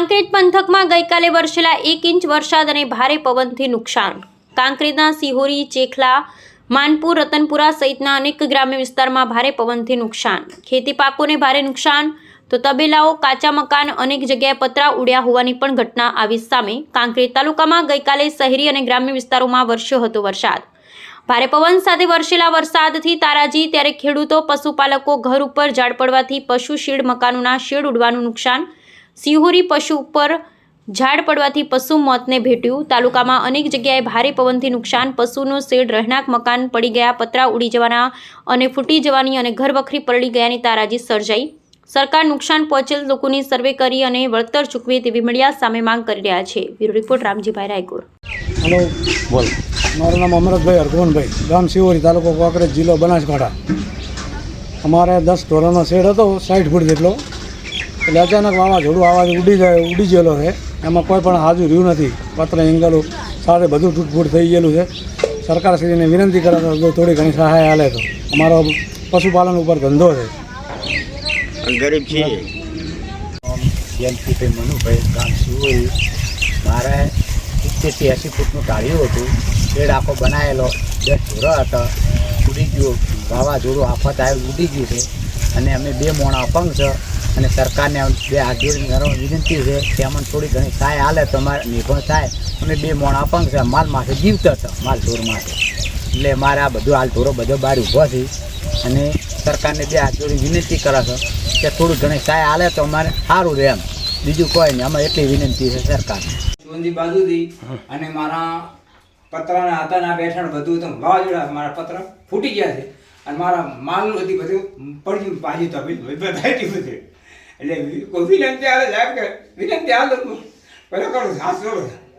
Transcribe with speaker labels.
Speaker 1: કાંકરેજ પંથકમાં ગઈકાલે વરસેલા એક ઇંચ વરસાદ અને ભારે પવનથી નુકસાન. કાંકરેજના સિહોરી, ચેખલા, માનપુર, રતનપુરા સહિતના અનેક ગ્રામ્ય વિસ્તારમાં ભારે પવનથી નુકસાન. ખેતી પાકોને ભારે નુકસાન, તો તબેલાઓ, કાચા મકાન, અનેક જગ્યાએ પતરા ઉડ્યા હોવાની પણ ઘટના આવી સામે કાંકરેજ તાલુકામાં ગઈકાલે શહેરી અને ગ્રામ્ય વિસ્તારોમાં વરસ્યો હતો વરસાદ. ભારે પવન સાથે વરસેલા વરસાદથી તારાજી, ત્યારે ખેડૂતો, પશુપાલકો, ઘર ઉપર ઝાડ પડવાથી પશુ શેડ મકાનોના શેડ ઉડવાનું નુકસાન સિહોરી પશુ ઉપર ઝાડ પડવાથી પશુ મોતને ભેટ્યું. તાલુકામાં અનેક જગ્યાએ ભારે પવનથી નુકસાન પશુનું શેડ રહેણાંક મકાન પડી ગયા પતરા ઉડી જવાના અને ફૂટી જવાની અને ઘર વખરી પલળી ગયાની તારાજી સર્જાઈ. સરકાર નુકસાન પહોંચેલ લોકોની સર્વે કરી અને વળતર ચૂકવે તેવી મીડિયા સામે માંગ કરી રહ્યા છે. Bureau report Ramjibhai Raigor
Speaker 2: hello.
Speaker 3: બોલ.
Speaker 2: મારું નામ અમરતભાઈ હરગોનભાઈ ગામ સિવોરી તાલુકો કોકરેજ જિલ્લો બનાસકાંઠા. અમારે દસ ઢોરાનો શેડ હતો સાઠ ફૂટ જેટલો. એટલે અચાનક વાવાઝોડું આવાજ ઉડી જાય ઉડી ગયેલો છે. એમાં કોઈ પણ હાજુ રહ્યું નથી. પત્ર એંગલો સાથે બધું તૂટફૂટ થઈ ગયેલું છે. સરકારશ્રીને વિનંતી કરે તો થોડી ઘણી સહાય હાલે તો. અમારો પશુપાલન ઉપર ધંધો છે.
Speaker 3: ગરીબ છીએ.
Speaker 4: જયંતિભાઈ મનુભાઈ ગામ શિવોરી મારે સિત્તેરથી એંસી ફૂટનું ટાળ્યું હતું. શેડ આખો બનાવેલો. દસ ઢોરા હતા. ઉડી ગયો. વાવાઝોડું આફત આવ્યું ઉડી ગયું છે. અને અમે બે મોણા અપંગ છે. અને સરકારને બે જોડીને વિનંતી છે કે અમને થોડી ઘણી સહાય હાલે તો અમારે નિર્ભર થાય. અમે બે મોણા અપંગ છે માલ માથે જીવતા હતા માલ ઢોર માટે એટલે મારે આ બધું હાલ ઢોરો બધો બહાર ઊભો છે. અને સરકારને બે હાથ જોડી વિનંતી કરે છે કે થોડું ઘણી સહાય હાલે તો અમારે સારું રહે એમ. બીજું કોઈ નહીં અમે એટલી વિનંતી છે સરકારને.
Speaker 5: સોનજી બાજુથી અને મારા પતરાના હાથાના બેઠાણ બધું હતું વાવાઝોડા મારા પત્ર ફૂટી ગયા છે. અને મારા માલ હતી બધું પડ્યું બાજુ તબી બધા બધું એટલે કોઈ વિનંતી આવે સાહેબ કે વિનંતી આવે હાથ જોડો